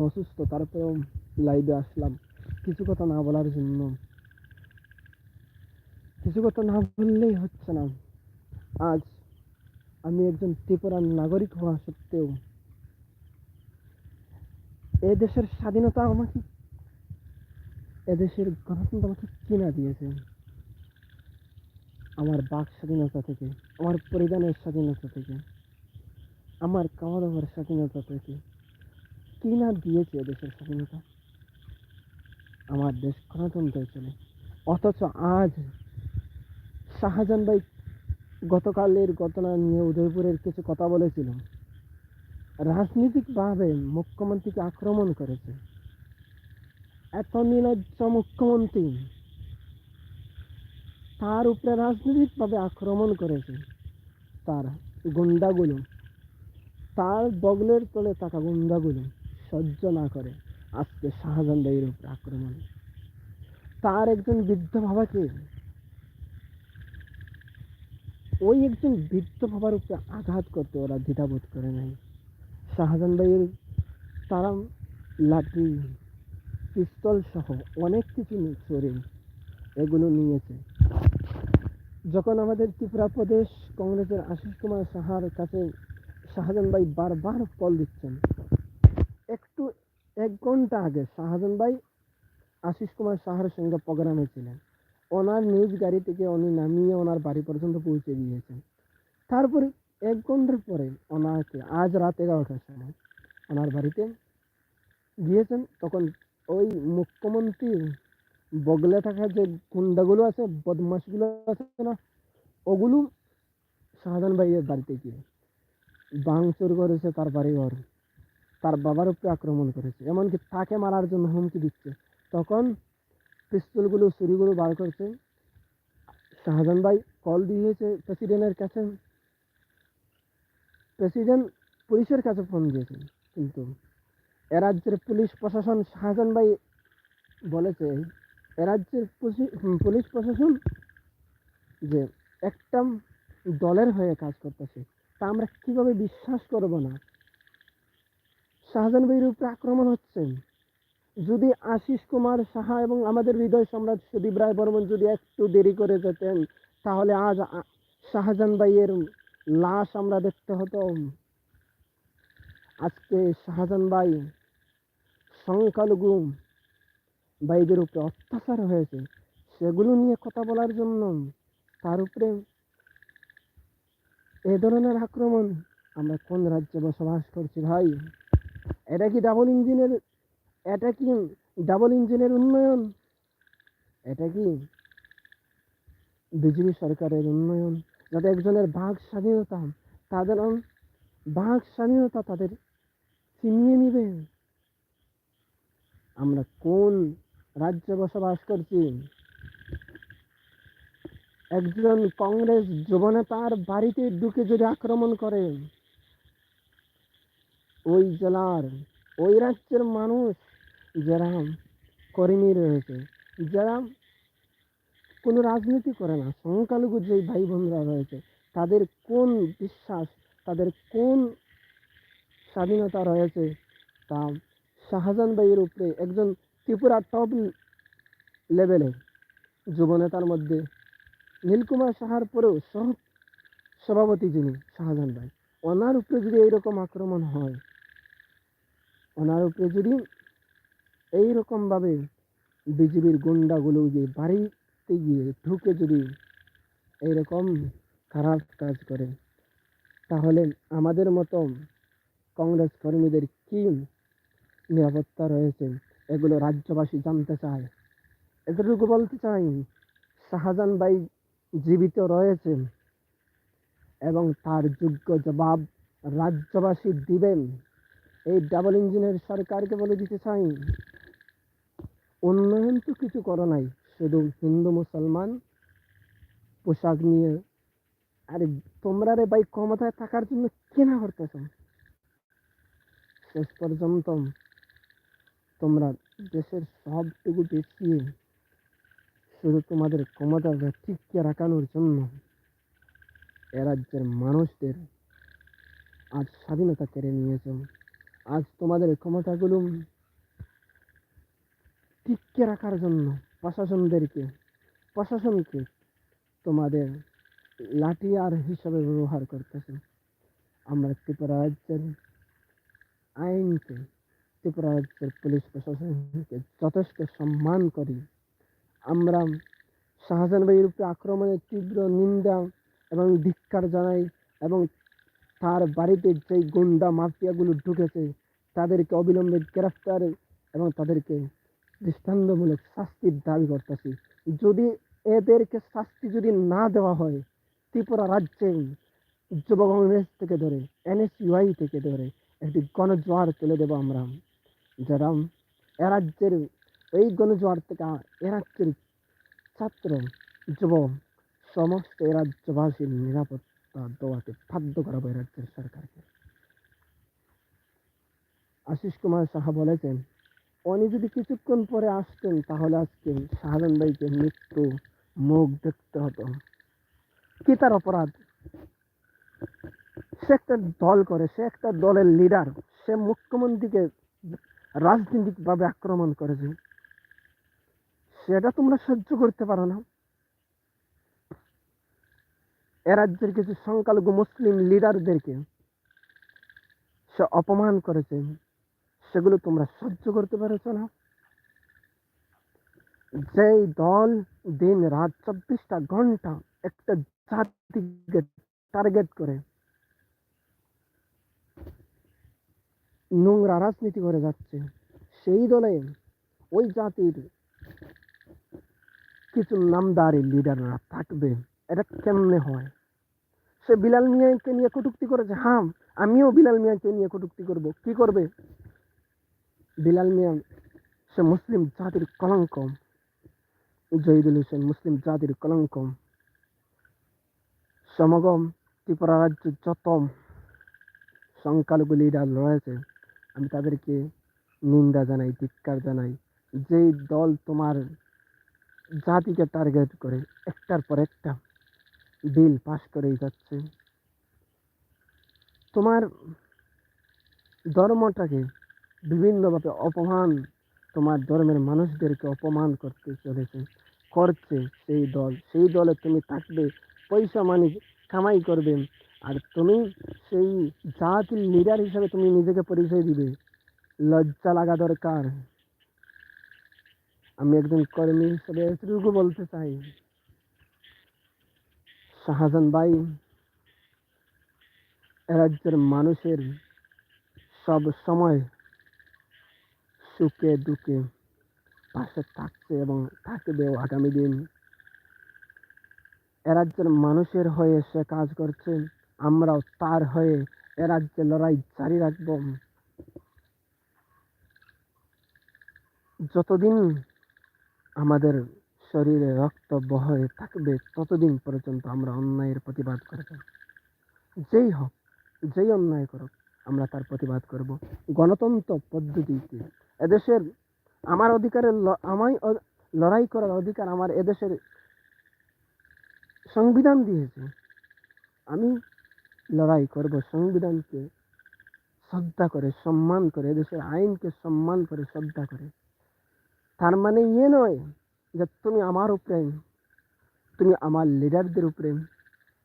অসুস্থ, তারপরেও লাইভে আসলাম। কিছু কথা না বলার জন্য। কিছু কথা না বললেই হচ্ছে না। আজ আমি একজন ত্রিপুরার নাগরিক হওয়া সত্ত্বেও এ দেশের স্বাধীনতা আমাকে এদেশের গণতন্ত্র আমাকে কিনা দিয়েছে? আমার বাক স্বাধীনতা থেকে, আমার পরিধানের স্বাধীনতা থেকে, আমার খাওয়া দাওয়ার স্বাধীনতা থেকে। কিনা দিয়েছে দেশের স্বাধীনতা? আমার দেশ গণতন্ত্রে চলে। অথচ আজ শাহজাহান ভাই গতকালের ঘটনা নিয়ে উদয়পুরের কিছু কথা বলেছিল। রাজনৈতিকভাবে মুখ্যমন্ত্রীকে আক্রমণ করেছে। এত নির্লজ্জ মুখ্যমন্ত্রী। তার উপরে রাজনৈতিকভাবে আক্রমণ করেছে। তার গুন্ডাগুলো। তার বগলের তলে থাকা গুন্ডাগুলো। সহ্য না করে। আজকে শাহজাহান ভাইয়ের উপরে আক্রমণ। তার একজন বৃদ্ধ বাবাকে ওই একজন বৃদ্ধ বাবার উপরে আঘাত করতে ওরা দ্বিধাবোধ করে নাই। শাহজাহান ভাইয়ের তারা লাঠি, পিস্তল সহ অনেক কিছু চোরে এগুলো নিয়েছে। যখন আমাদের ত্রিপুরা প্রদেশ কংগ্রেসের আশিস কুমার সাহার কাছে শাহজাহান ভাই বারবার কল দিচ্ছেন একটু এক ঘণ্টা আগে শাহজাহান ভাই আশিস কুমার সাহার সঙ্গে প্রোগ্রামে ছিলেন। ওনার নিউজ গাড়ি থেকে উনি নামিয়ে ওনার বাড়ি পর্যন্ত পৌঁছে দিয়েছেন। তারপরে এক ঘণ্টার পরে ওনাকে আজ রাত এগারোটার সময় ওনার বাড়িতে গিয়েছেন। তখন ওই মুখ্যমন্ত্রী বগলে থাকা যে গুন্ডাগুলো আছে, বদমাশগুলো আছে না, ওগুলো শাহজাহান ভাইয়ের বাড়িতে গিয়ে ভাঙচুর করেছে তার বাড়িঘর। তার বাবার উপরে আক্রমণ করেছে। এমনকি তাকে মারার জন্য হুমকি দিচ্ছে। তখন পিস্তলগুলো, ছুরিগুলো বার করছে। শাহজাহান ভাই কল দিয়েছে প্রেসিডেন্টের কাছে। প্রেসিডেন্ট পুলিশের কাছে ফোন দিয়েছে। কিন্তু এ রাজ্যের পুলিশ প্রশাসন, শাহজাহান ভাই বলেছে, এ রাজ্যের পুলিশ- পুলিশ প্রশাসন যে একটা দলের হয়ে কাজ করতেছে, তা আমরা কীভাবে বিশ্বাস করব না? শাহজাহান ভাইয়ের উপরে আক্রমণ হচ্ছে যদি আশিস কুমার সাহা এবং আমাদের হৃদয় সম্রাট সুদীপ রায় বর্মন যদি একটু দেরি করে যেতেন, তাহলে আজ শাহজাহান ভাইয়ের লাশ আমরা দেখতে হতো আজকে শাহজাহান ভাই সংখ্যালঘু ভাইদের উপরে অত্যাচার হয়েছে। সেগুলো নিয়ে কথা বলার জন্য তার উপরে এ ধরনের আক্রমণ আমরা কোন রাজ্যে বসবাস করছি ভাই? এটা কি ডাবল ইঞ্জিনের এটা কি ডাবল ইঞ্জিনের উন্নয়ন? এটা কি বিজেপি সরকারের উন্নয়ন? যাতে একজনের বাক স্বাধীনতা, তাদের বাক স্বাধীনতা তাদের ছিনিয়ে নিবে। আমরা কোন রাজ্যে বসবাস করছি? একজন কংগ্রেস যুবনেতার বাড়িতে ঢুকে যদি আক্রমণ করে ওই জেলার, ওই রাজ্যের মানুষ যারা কর্মী রয়েছে যারা কোনো রাজনীতি করে না, সংখ্যালঘু যে ভাই বোনরা রয়েছে, তাদের কোন বিশ্বাস, তাদের কোন স্বাধীনতা রয়েছে, তা শাহজাহান ভাইয়ের উপরে একজন ত্রিপুরা টপ লেভেলে যুবনেতার মধ্যে নীলকুমার সাহার পরেও সহ, সভাপতি যিনি শাহজাহান ভাই, ওনার উপরে যদি এইরকম আক্রমণ হয় ওনার উপরে যদি এইরকমভাবে বিজেপির গুন্ডাগুলো যে বাড়িতে গিয়ে ঢুকে যদি এইরকম খারাপ কাজ করে, তাহলে আমাদের মতো কংগ্রেস কর্মীদের কি নিরাপত্তা রয়েছে? এগুলো রাজ্যবাসী জানতে চায়। এতটুকু বলতে চাই, শাহজাহান ভাই জীবিত রয়েছে এবং তার যোগ্য জবাব রাজ্যবাসী দিবেন। এই ডাবল ইঞ্জিনের সরকারকে বলে দিতে চাই। উন্নয়ন তো কিছু করো নাই, শুধু হিন্দু, মুসলমান পোশাক নিয়ে। আরে তোমরা রে ভাই ক্ষমতায় থাকার জন্য কেনা করতেছ? শেষ পর্যন্ত তোমরা দেশের সবটুকু দেখিয়ে শুধু তোমাদের ক্ষমতা টিকিয়ে রাখানোর জন্য এ রাজ্যের মানুষদের আজ স্বাধীনতা কেড়ে নিয়েছ। আজ তোমাদের ক্ষমতাগুলো টিকে রাখার জন্য প্রশাসনদেরকে, প্রশাসনকে তোমাদের লাঠিয়ার হিসাবে ব্যবহার করতেছে। আমরা ত্রিপুরা রাজ্যের আইনকে, ত্রিপুরা রাজ্যের পুলিশ প্রশাসনকে যথেষ্ট সম্মান করি। আমরা শাহজাহান ভাইয়ের উপরে আক্রমণের তীব্র নিন্দা এবং ধিক্কার জানাই এবং তার বাড়িতে যেই গুন্ডা মাফিয়াগুলো ঢুকেছে, তাদেরকে অবিলম্বে গ্রেফতার এবং তাদেরকে দৃষ্টান্তমূলক শাস্তির দাবি করতেছি। যদি এদেরকে শাস্তি যদি না দেওয়া হয়, ত্রিপুরা রাজ্যে যুব কংগ্রেস থেকে ধরে, এনএসইউআই থেকে ধরে একটি গণজোয়ার তুলে দেবো আমরা। যারা এ রাজ্যের, এই গণজোয়ার থেকে এ রাজ্যের ছাত্র, যুব, সমস্ত এ রাজ্যবাসীর নিরাপত্তা দেওয়াতে বাধ্য করাবো এ রাজ্যের সরকারকে। আশিস কুমার সাহা বলেছেন, উনি যদি কিছুক্ষণ পরে আসতেন, তাহলে আজকে শাহজাহান ভাইকে মৃত্যু মুখ দেখতে হতো। কি তার অপরাধ? সে একটা দল করে, সে একটা দলের লিডার সে মুখ্যমন্ত্রীকে রাজনৈতিকভাবে আক্রমণ করেছে। সেটা তোমরা সহ্য করতে পারো না। এ রাজ্যের কিছু সংখ্যালঘু মুসলিম লিডারদেরকে সে অপমান করেছে। সেগুলো তোমরা সহ্য করতে পেরেছ না। যেই দল দিন রাত চব্বিশটা ঘণ্টা একটা জাতিকে টার্গেট করে, নোংরা রাজনীতি করে যাচ্ছে, সেই দলে ওই জাতির কিছু নামদারি লিডাররা থাকবে, এটা কেমনে হয়? সে বিলাল মিয়াকে নিয়ে কটুক্তি করেছে হ্যাঁ আমিও বিলাল মিয়াকে নিয়ে কটুক্তি করব। কি করবে? বিলাল মিয়া, সে মুসলিম জাতির কলঙ্ক জহিদুল হোসেন, মুসলিম জাতির কলঙ্ক সমগম, ত্রিপুরা রাজ্য যত সংখ্যালঘু লিডার রয়েছে, আমি তাদেরকে নিন্দা জানাই, ধিক্কার জানাই। যেই দল তোমার জাতিকে টার্গেট করে, একটার পর একটা বিল পাশ করেই যাচ্ছে। তোমার ধর্মটাকে বিভিন্নভাবে অপমান, তোমার ধর্মের মানুষদেরকে অপমান করতে চলেছে, করছে সেই দল। সেই দলে তুমি থাকবে, পয়সা মানি কামাই করবে আর তুমি সেই জাতির লিডার হিসাবে তুমি নিজেকে পরিচয় দিবে। লজ্জা লাগা দরকার। আমি একজন কর্মী হিসেবে এতটুকু বলতে চাই। শাহজাহান ভাই রাজ্যের মানুষের সব সময় সুখে দুঃখে পাশে থাকছে এবং থাকবেও আগামী দিন। রাজ্যের মানুষের হয়ে সে কাজ করছে, আমরাও তার হয়ে রাজ্যে লড়াই জারি রাখব। যতদিন আমাদের শরীরে রক্ত বহয়ে থাকবে, ততদিন পর্যন্ত আমরা অন্যায়ের প্রতিবাদ করব যেই হোক, যেই অন্যায় করুক, আমরা তার প্রতিবাদ করব। গণতন্ত্র পদ্ধতিতে এদেশের আমার অধিকারের আমায় লড়াই করার অধিকার আমার এদেশের সংবিধান দিয়েছে। আমি লড়াই করব সংবিধানকে শ্রদ্ধা করে, সম্মান করে, এদেশের আইনকে সম্মান করে, শ্রদ্ধা করে। তার মানে ইয়ে নয় যে তুমি আমার উপরে, তুমি আমার লিডারদের উপরে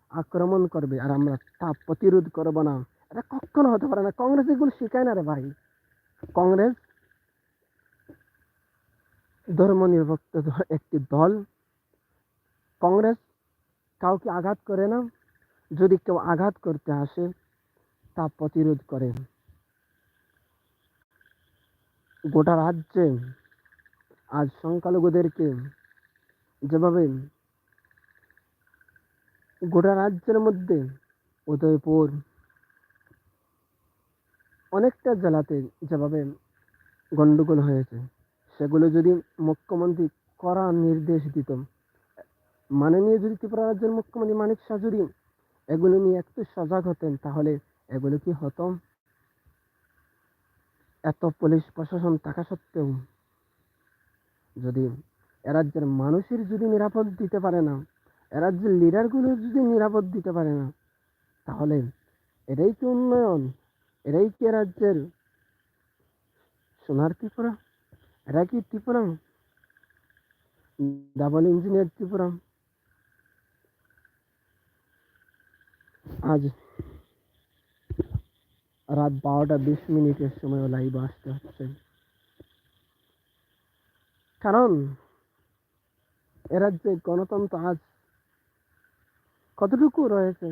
আক্রমণ করবে আর আমরা তা প্রতিরোধ করব না। এটা কখনো হতে পারে না। কংগ্রেস এগুলো শেখায় না রে ভাই। কংগ্রেস ধর্মনিরপেক্ষ একটি দল। কংগ্রেস কাউকে আঘাত করে না। যদি কেউ আঘাত করতে আসে, তা প্রতিরোধ করে। গোটা রাজ্যে আজ সংখ্যালঘুদেরকে যেভাবে গোটা রাজ্যের মধ্যে উদয়পুর অনেকটা জেলাতে যেভাবে গন্ডগোল হয়েছে, সেগুলো যদি মুখ্যমন্ত্রী কড়া নির্দেশ দিত, মাননীয় যদি ত্রিপুরা রাজ্যের মুখ্যমন্ত্রী মানিক শাহ যদি এগুলো নিয়ে একটু সজাগ হতেন, তাহলে এগুলো কি হতো? এত পুলিশ প্রশাসন থাকা সত্ত্বেও যদি এ রাজ্যের মানুষের যদি নিরাপদ দিতে পারে না এরাজ্যের লিডারগুলো যদি নিরাপদ দিতে পারে না, তাহলে এটাই কি উন্নয়ন। এটাই কি রাজ্যের সোনার ত্রিপুরা? এরা কি ত্রিপুরা? Double engineer Tripura. আজ রাত বারোটা বিশ মিনিটের সময় লাইভ আসতে হচ্ছে। কারণ এ রাজ্যে গণতন্ত্র আজ কতটুকু রয়েছে,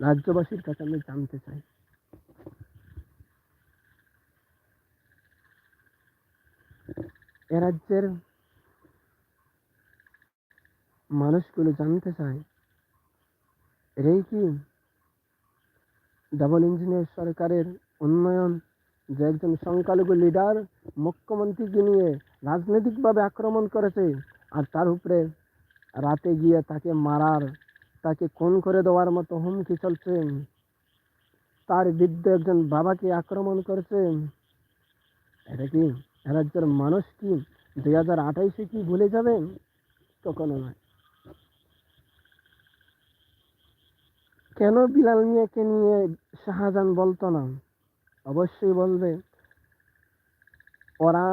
রাজ্যবাসীর কাছে আমি জানতে চাই। এ রাজ্যের মানুষগুলো জানতে চায় এটাই কি ডাবল ইঞ্জিনিয়ার সরকারের উন্নয়ন যে একজন সংখ্যালঘু লিডার মুখ্যমন্ত্রীকে নিয়ে রাজনৈতিকভাবে আক্রমণ করেছে আর তার উপরে রাতে গিয়ে তাকে মারার, তাকে খুন করে দেওয়ার মতো হুমকি চলছে। তার বৃদ্ধ একজন বাবাকে আক্রমণ করেছে। এটা কি রাজ্যের মানুষ কি দুই হাজার আঠাইশে কি ভুলে যাবে? কখনো নয়। কেন বিলাল মিয়াকে নিয়ে শাহজাহান বলতো না? অবশ্যই বলবে। ওরা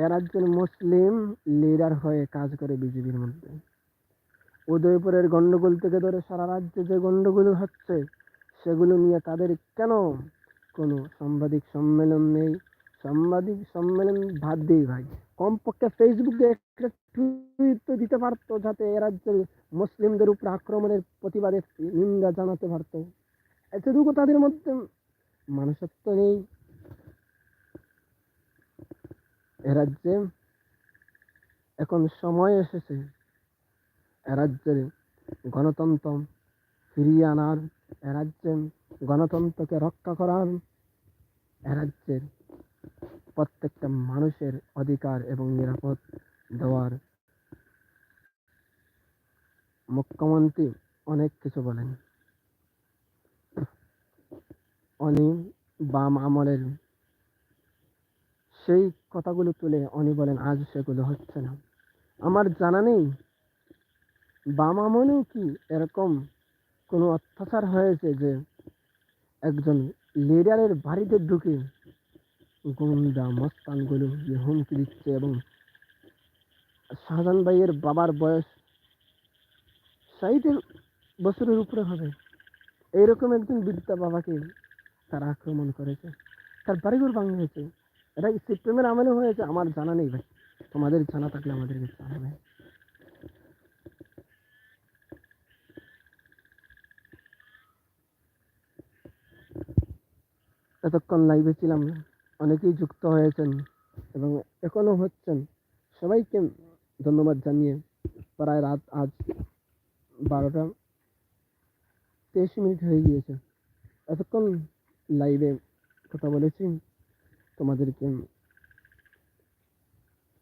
এ রাজ্যের মুসলিম লিডার হয়ে কাজ করে বিজেপির মধ্যে। উদয়পুরের গন্ডগোল থেকে ধরে সারা রাজ্যে যে গন্ডগোল হচ্ছে, সেগুলো নিয়ে তাদের কেন কোনো সাংবাদিক সম্মেলন নেই? সাংবাদিক সম্মেলন বাদ দিই ভাই। কমপক্ষে ফেসবুকে একটা টুইট তো দিতে পারতো যাতে এ রাজ্যের মুসলিমদের উপর আক্রমণের প্রতিবাদে নিন্দা জানাতে পারতো। এতটুকু তাদের মধ্যে মানুষত্ব নেই এ রাজ্যে এখন সময় এসেছে। রাজ্যের গণতন্ত্র ফিরিয়ে আনার। রাজ্যে গণতন্ত্রকে রক্ষা করার। রাজ্যের প্রত্যেকটা মানুষের অধিকার এবং নিরাপদ দেওয়ার। মুখ্যমন্ত্রী অনেক কিছু বলেন। উনি বাম আমলের সেই কথাগুলো তুলে উনি বলেন, আজ সেগুলো হচ্ছে না। আমার জানা নেই বাম আমলেও কি এরকম কোনো অত্যাচার হয়েছে যে একজন লিডারের বাড়িতে ঢুকে গুন্ডা মস্তানগুলো হুমকি দিচ্ছে এবং শাহজান ভাইয়ের বাবার বয়স ষাটের বছরের উপরে হবে। এইরকম একজন বৃদ্ধা বাবাকে তারা আক্রমণ করেছে। তার বাড়িঘর ভাঙা হয়েছে। এটা কি সিস্টেমের আমলে হয়েছে, আমার জানা নেই ভাই। তোমাদের জানা থাকলে আমাদেরকে জানাবে। এতক্ষণ লাইভে ছিলাম, অনেকেই যুক্ত হয়েছেন এবং এখনও হচ্ছেন। সবাইকে ধন্যবাদ জানিয়ে প্রায় রাত আজ বারোটা তেইশ মিনিট হয়ে গিয়েছে। এতক্ষণ লাইভে কথা বলেছি। তোমাদেরকে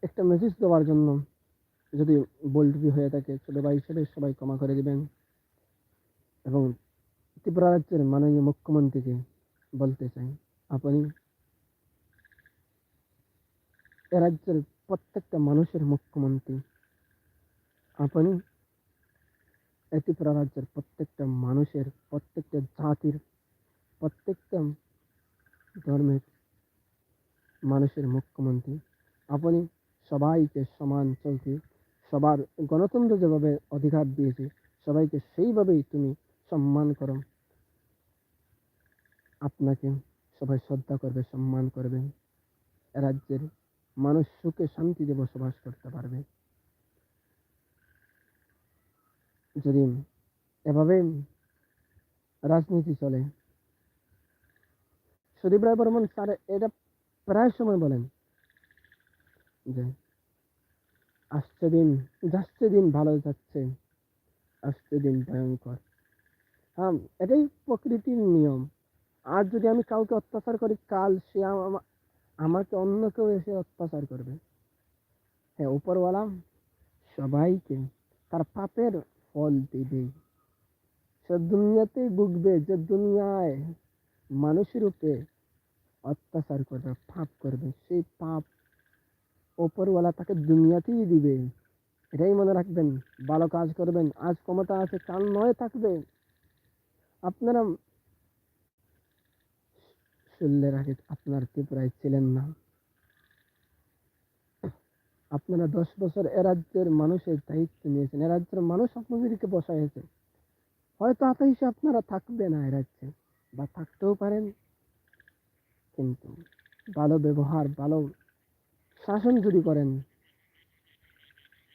একটা মেসেজ দেওয়ার জন্য যদি বোল্ডবি হয়ে থাকে, ছোটো ভাই হিসেবে সবাই ক্ষমা করে দেবেন। এবং ত্রিপুরা রাজ্যের মাননীয় মুখ্যমন্ত্রীকে বলতে চাই, আপনি এ রাজ্যের প্রত্যেকটা মানুষের মুখ্যমন্ত্রী, আপনি এই ত্রিপুরা রাজ্যের প্রত্যেকটা মানুষের, প্রত্যেকটা জাতির, প্রত্যেকটা ধর্মের মানুষের মুখ্যমন্ত্রী। আপনি সবাইকে সমান চলতে, সবার গণতন্ত্র যেভাবে অধিকার দিয়েছে, সবাইকে সেইভাবেই তুমি সম্মান করো। আপনাকে সবাই শ্রদ্ধা করবে, সম্মান করবে। রাজ্যের মানুষ সুখে শান্তিতে বসবাস করতে পারবে। যদি এভাবে রাজনীতি চলে, সুদীপ রায় বর্মন স্যার, এটা প্রায় সময় বলেন যে আসছে দিন যাচ্ছে দিন ভালো যাচ্ছে আসছে দিন ভয়ঙ্কর। হ্যাঁ এটাই প্রকৃতির নিয়ম। আজ যদি আমি কাউকে অত্যাচার করি, কাল সে আমা- আমাকে অন্য কেউ এসে অত্যাচার করবে। হ্যাঁ উপরওয়ালা, সবাইকে তার পাপের ফল দিবে। সে দুনিয়াতেই ভুগবে, যে দুনিয়ায় মানুষের উপরে অত্যাচার করবে, পাপ করবে, সেই পাপ ওপরওয়ালা তাকে দুনিয়াতেই দিবে। এটাই মনে রাখবেন, ভালো কাজ করবেন, আজ ক্ষমতা আছে, কাল নয় থাকবে। আপনারা ষোলোর আগে, আপনার ত্রিপুরায় ছিলেন না। আপনারা দশ বছর এ রাজ্যের মানুষের দায়িত্ব নিয়েছেন, এ রাজ্যের মানুষ আপনাদেরকে বসাইছে। হয়তো আতাইশে আপনারা থাকবে না এ রাজ্যে, বা থাকতেও পারেন। কিন্তু ভালো ব্যবহার, ভালো শাসন যদি করেন,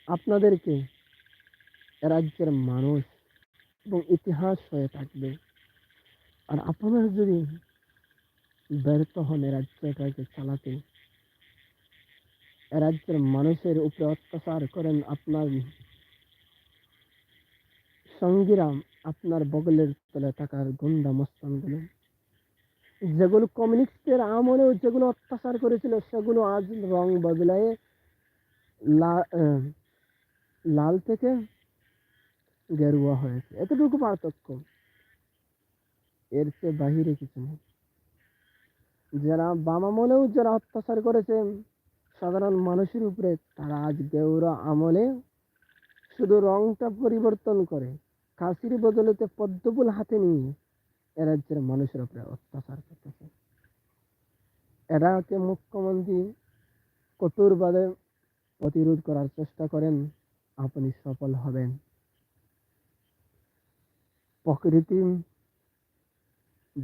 আপনাদেরকে রাজ্যের মানুষ এবং ইতিহাস হয়ে থাকবে। আর আপনারা যদি ব্যর্থ হন রাজ্যটাকে চালাতে রাজ্যের মানুষের উপরে অত্যাচার করেন আপনার সঙ্গীরা, আপনার বগলের তলে থাকার গুন্ডা মস্তানগুলো। যেগুলো কমিউনিস্টের আমলেও যেগুলো অত্যাচার করেছিল, সেগুলো আজ রং বদলায় লাল থেকে গেরুয়া হয়েছে। এতটুকু পার্থক্য। এর চেয়ে বাহিরে কিছু নেই। যারা বাম আমলেও যারা অত্যাচার করেছে, সাধারণ মানুষের উপরে, তারা আজ গেউরা আমলে শুধু রংটা পরিবর্তন করে, কাশির বদলেতে পদ্মফুল হাতে নিয়ে রাজ্যের মানুষের উপরে অত্যাচার করতেছে। এরাকে মুখ্যমন্ত্রী কঠোরভাবে প্রতিরোধ করার চেষ্টা করেন, আপনি সফল হবেন। প্রকৃতি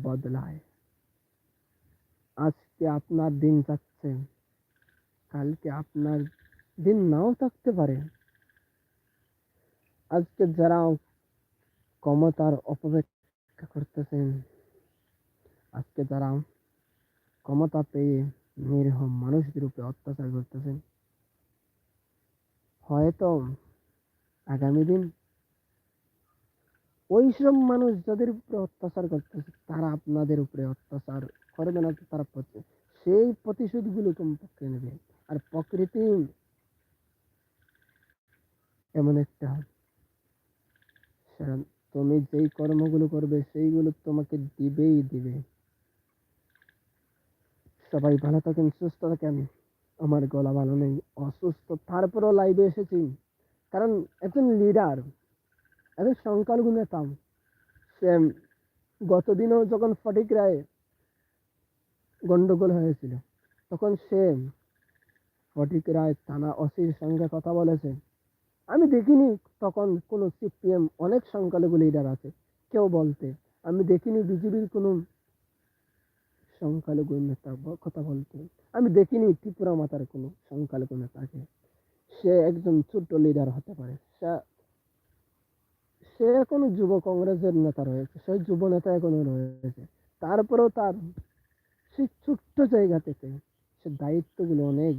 বদলায়। আজকে আপনার দিন যাচ্ছে, কালকে আপনার দিন নাও থাকতে পারে। আজকে যারা ক্ষমতার অপব্যখ্যা করতেছেন। আজকে যারা ক্ষমতা পেয়ে নিরীহ মানুষদের উপরে অত্যাচার করতেছেন, হয়তো আগামী দিন ওইসব মানুষ যাদের উপরে অত্যাচার করতেছে, তারা আপনাদের উপরে অত্যাচার করবে না তারা সেই প্রতিশোধগুলো কমপক্ষে নেবে। আর প্রকৃতি এমন একটা তুমি যেই কর্মগুলো করবে, সেইগুলো তোমাকে দিবেই দিবে। সবাই ভালো থাকেন, সুস্থ থাকেন। আমার গলা ভালো নেই, অসুস্থ। তারপরেও লাইভে এসেছি। কারণ একজন লিডার একজন সংখ্যালঘু নেতা, সে গতদিনও যখন ফটিক রায় গন্ডগোল হয়েছিল, তখন সে ফটিক রায় থানা ওসির সঙ্গে কথা বলেছে। আমি দেখিনি তখন কোনো সিপিএম অনেক সংখ্যালঘু লিডার আছে, কেউ বলতে। আমি দেখিনি বিজেপির কোনো সংখ্যালঘু নেতা কথা বলতে। আমি দেখিনি ত্রিপুরা মাতার কোনো সংখ্যালঘু নেতাকে। সে একজন ছোট্ট লিডার হতে পারে। সে এখনও যুব কংগ্রেসের নেতা রয়েছে। সে যুব নেতা এখনও রয়েছে। তারপরেও তার সেই ছোট্ট জায়গা থেকে সে দায়িত্বগুলো অনেক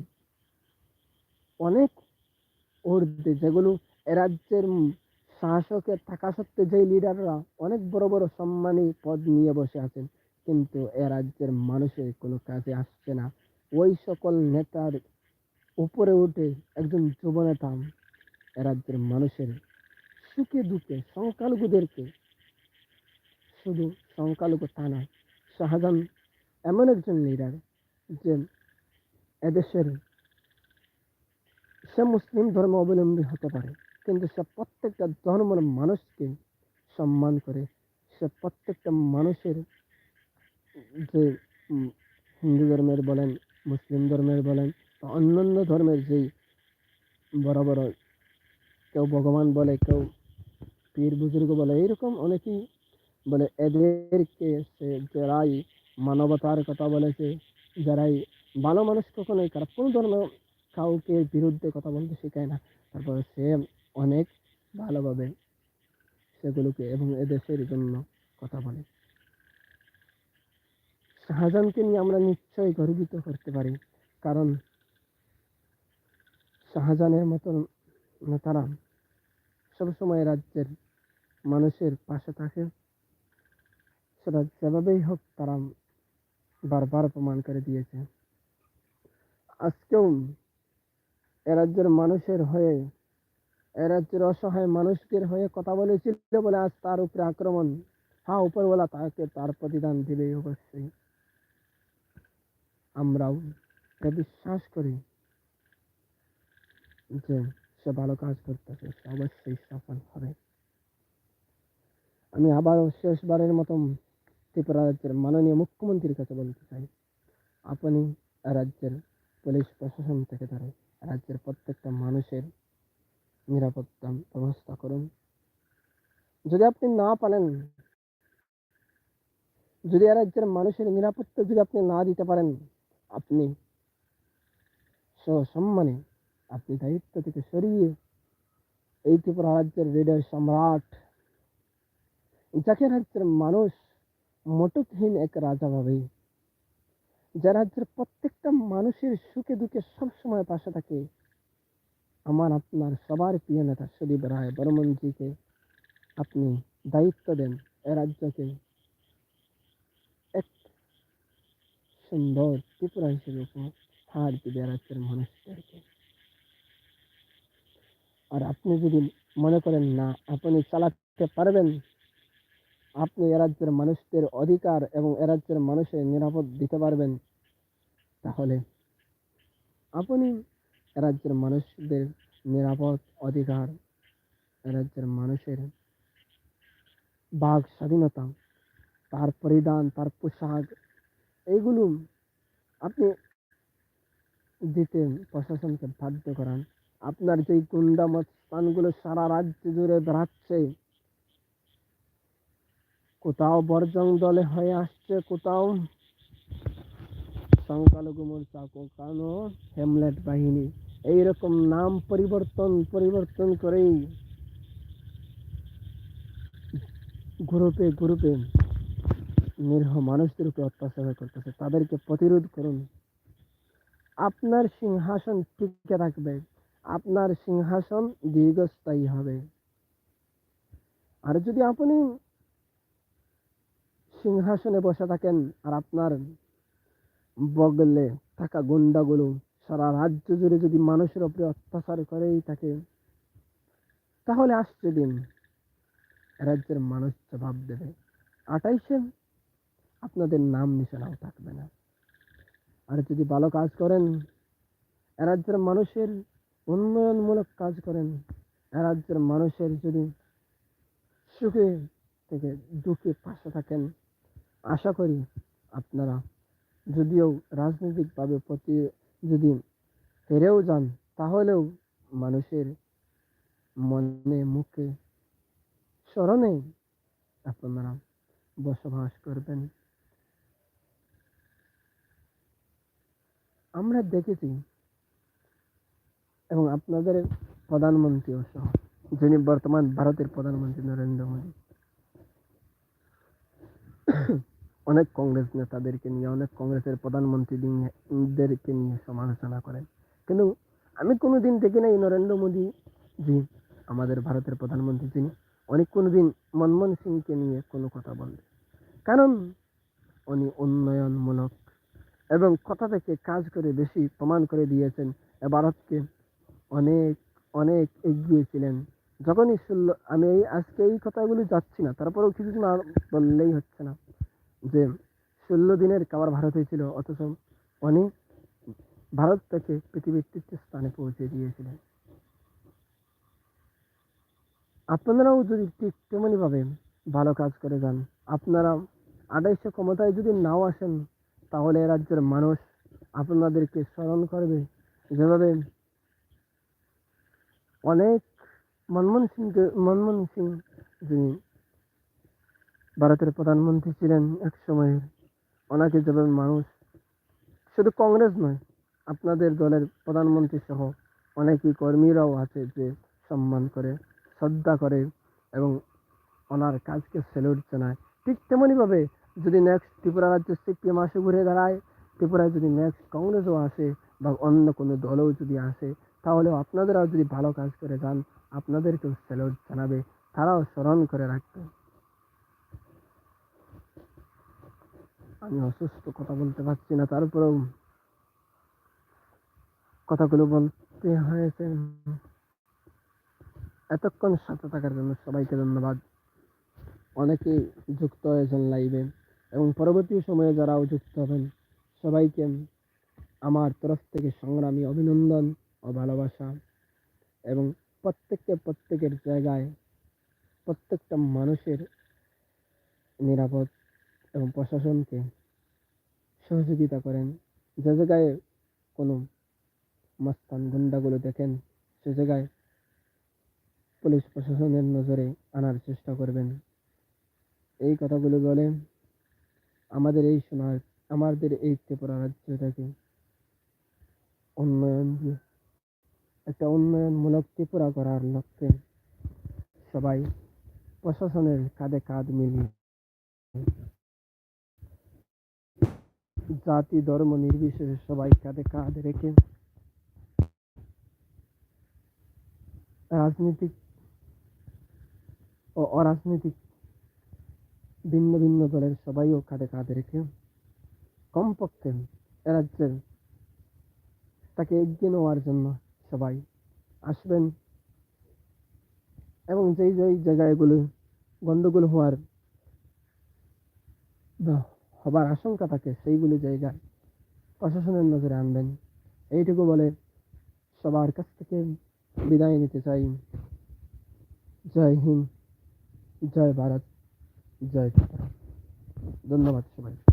অনেক ঊর্ধ্বে যেগুলো রাজ্যের শাসকের থাকা সত্ত্বে যে লিডাররা অনেক বড় বড় সম্মানী পদ নিয়ে বসে আছেন, কিন্তু এ রাজ্যের মানুষের কোনো কাজে আসছে না। ওই সকল নেতার উপরে উঠে একজন যুব নেতা এ রাজ্যের মানুষের সুখে দুঃখে সংখ্যালঘুদেরকে শুধু সংখ্যালঘু তা নয়, শাহজাহান এমন একজন লিডার যে এদেশের সে মুসলিম ধর্ম অবলম্বী হতে পারে, কিন্তু সে প্রত্যেকটা ধর্মের মানুষকে সম্মান করে। সে প্রত্যেকটা মানুষের যে হিন্দু ধর্মের বলেন, মুসলিম ধর্মের বলেন, বা অন্যান্য ধর্মের যেই বড় বড় কেউ ভগবান বলে, কেউ পীর বুজুর্গ বলে এইরকম অনেকেই বলে, এদেরকে সে যারাই মানবতার কথা বলেছে, যারাই ভালো মানুষ কখনোই খারাপ কোনো ধর্ম কাউকে বিরুদ্ধে কথা বলতে শেখায় না। তারপরে সে অনেক ভালোভাবে সেগুলোকে এবং এদেশের জন্য কথা বলে। শাহজাহানকে নিয়ে আমরা নিশ্চয়ই গর্বিত করতে পারি। কারণ শাহজাহানের মতন নেতারা সবসময় রাজ্যের মানুষের পাশে থাকে। সেটা যেভাবেই হোক তারা বারবার প্রমাণ করে দিয়েছে। আজকেও এ রাজ্যের মানুষের হয়ে, এ রাজ্যের অসহায় মানুষদের হয়ে কথা বলেছিল বলে আজ তার উপরে আক্রমণ। হ্যাঁ উপরওয়ালা তাকে তার প্রতিদান দিবেই অবশ্যই। আমরাও এটা বিশ্বাস করি যে সে ভালো কাজ করতেছে, সে অবশ্যই সফল হবে। আমি আবারও শেষবারের মতন ত্রিপুরা রাজ্যের মাননীয় মুখ্যমন্ত্রীর কাছে বলতে চাই, আপনি রাজ্যের পুলিশ প্রশাসন থেকে ধরে রাজ্যের প্রত্যেকটা মানুষের নিরাপত্তা ব্যবস্থা করুন। যদি আপনি না পারেন, যদি রাজ্যের মানুষের নিরাপত্তা যদি আপনি না দিতে পারেন, আপনি সসম্মানে আপনি দায়িত্ব থেকে সরিয়ে এই ত্রিপুরা রাজ্যের হৃদয় সম্রাট যাকে রাজ্যের মানুষ, মটকহীন এক রাজা ভাবে যে রাজ্যের প্রত্যেকটা মানুষের সুখে দুঃখে সবসময় পাশে থাকে। আমার আপনার সবার প্রিয় নেতা সুদীপ রায় বর্মনজিকে আপনি দায়িত্ব দেন এ রাজ্যকে এক সুন্দর ত্রিপুরা হিসেবে উপহার দিবে রাজ্যের মানুষদেরকে। আর আপনি যদি মনে করেন না, আপনি চালাতে পারবেন আপনি এ রাজ্যের মানুষদের অধিকার এবং এ রাজ্যের মানুষের নিরাপদ দিতে পারবেন। তাহলে আপনি রাজ্যের মানুষদের নিরাপদ অধিকার রাজ্যের মানুষের বাঘ স্বাধীনতা, তার পরিধান, তার পোশাক এইগুলো আপনি দিতে প্রশাসনকে বাধ্য করান। আপনার যেই গুন্ডামত স্থানগুলো সারা রাজ্য জুড়ে বেড়াচ্ছে কোথাও বর্জং দলে হয়ে আসছে, কোথাও সংখ্যালঘু মোর্চা কোথাও হেমলেট বাহিনী। এইরকম নাম পরিবর্তন পরিবর্তন করেই গ্রুপে গ্রুপে নিরীহ মানুষদের অত্যাচার করতেছে। তাদেরকে প্রতিরোধ করুন। আপনার সিংহাসন টিকে থাকবে আপনার সিংহাসন দীর্ঘস্থায়ী হবে। আর যদি আপনি সিংহাসনে বসে থাকেন আর আপনার বগলে থাকা গুন্ডাগুলো সারা রাজ্য জুড়ে যদি মানুষের উপরে অত্যাচার করেই থাকে, তাহলে আসছে দিন রাজ্যের মানুষ জবাব দেবে। আটাইশে আপনাদের নাম নিশানাও থাকবে না। আর যদি ভালো কাজ করেন, রাজ্যের মানুষের উন্নয়নমূলক কাজ করেন, রাজ্যের মানুষের যদি সুখে থেকে দুঃখে পাশে থাকেন আশা করি আপনারা যদিও রাজনৈতিকভাবে প্রতি যদি হেরেও যান, তাহলেও মানুষের মনে, মুখে, স্মরণে আপনারা বসবাস করবেন। আমরা দেখেছি এবং আপনাদের প্রধানমন্ত্রীও সহ যিনি বর্তমান ভারতের প্রধানমন্ত্রী নরেন্দ্র মোদী। অনেক কংগ্রেস নেতাদেরকে নিয়ে, অনেক কংগ্রেসের প্রধানমন্ত্রীদেরকে নিয়ে সমালোচনা করেন। কিন্তু আমি কোনোদিন দেখি নাই নরেন্দ্র মোদী জি আমাদের ভারতের প্রধানমন্ত্রী তিনি অনেক কোনো দিন মনমোহন সিংকে নিয়ে কোনো কথা বলেন কারণ উনি উন্নয়নমূলক এবং কথা থেকে কাজ করে বেশি প্রমাণ করে দিয়েছেন ভারতকে। অনেক অনেক এগিয়েছিলেন যখনই শুনল, আমি এই আজকে এই কথাগুলো যাচ্ছি না, তারপরেও কিছুদিন আর বললেই হচ্ছে না। যে ষোলো দিনের খাবার ভারত হয়েছিল, অথচ উনি ভারত থেকে পৃথিবীর তৃতীয় স্থানে পৌঁছে দিয়েছিলেন আপনারাও যদি ঠিক তেমনি ভাবে ভালো কাজ করে যান, আপনারা আড়াইশো ক্ষমতায় যদি নাও আসেন, তাহলে রাজ্যের মানুষ আপনাদেরকে স্মরণ করবে। যেভাবে অনেক মনমোহন সিংকে মনমোহন সিং যিনি ভারতের প্রধানমন্ত্রী ছিলেন এক সময়। ওনাকে যেভাবে মানুষ, শুধু কংগ্রেস নয়, আপনাদের দলের প্রধানমন্ত্রী সহ অনেকই কর্মীরাও আছে যে সম্মান করে, শ্রদ্ধা করে এবং ওনার কাজকে স্যালুট জানায়। ঠিক তেমনইভাবে যদি নেক্সট ত্রিপুরা রাজ্য সিপিএম আসে, ঘুরে দাঁড়ায়, ত্রিপুরায় যদি নেক্সট কংগ্রেসও আসে বা অন্য কোনো দলও যদি আসে, তাহলেও আপনাদেরও যদি ভালো কাজ করে যান, আপনাদেরকেও স্যালুট জানাবে, তারাও স্মরণ করে রাখবে। আমি অসুস্থ, কথা বলতে পারছি না। তারপরেও কথাগুলো বলতে হয়েছে। এতক্ষণ সাথে থাকার জন্য সবাইকে ধন্যবাদ। অনেকেই যুক্ত হয়েছেন লাইভে এবং পরবর্তী সময়ে যারাও যুক্ত হবেন, সবাইকে আমার তরফ থেকে সংগ্রামী অভিনন্দন ও ভালোবাসা এবং প্রত্যেককে প্রত্যেকের জায়গায় প্রত্যেকটা মানুষের নিরাপদ এবং প্রশাসনকে সহযোগিতা করেন। যে জায়গায় কোনো মাস্তান গুন্ডাগুলো দেখেন, সে জায়গায় পুলিশ প্রশাসনের নজরে আনার চেষ্টা করবেন। এই কথাগুলো বলে আমাদের এই সোনার, আমাদের এই ত্রিপুরা রাজ্যটাকে উন্নয়ন, একটা উন্নয়নমূলক ত্রিপুরা করার লক্ষ্যে সবাই প্রশাসনের কাঁধে কাঁধ মিলিয়ে জাতি, ধর্ম নির্বিশেষে সবাই কাঁধে কাঁধ রেখে রাজনৈতিক ও অরাজনৈতিক ভিন্ন ভিন্ন দলের সবাইও কাঁধে কাঁধে রেখে কমপক্ষে রাজ্যের তাকে এগিয়ে নেওয়ার জন্য সবাই আসবেন এবং যেই যেই জায়গাগুলো গন্ডগোল হওয়ার বা হবার আশঙ্কা থাকে, সেইগুলি জায়গায় প্রশাসনের নজরে আনবেন। এইটুকু বলে সবার কাছ থেকে বিদায় নিতে চাই। জয় হিন্দ, জয় ভারত, জয় ধন্যবাদ সবাই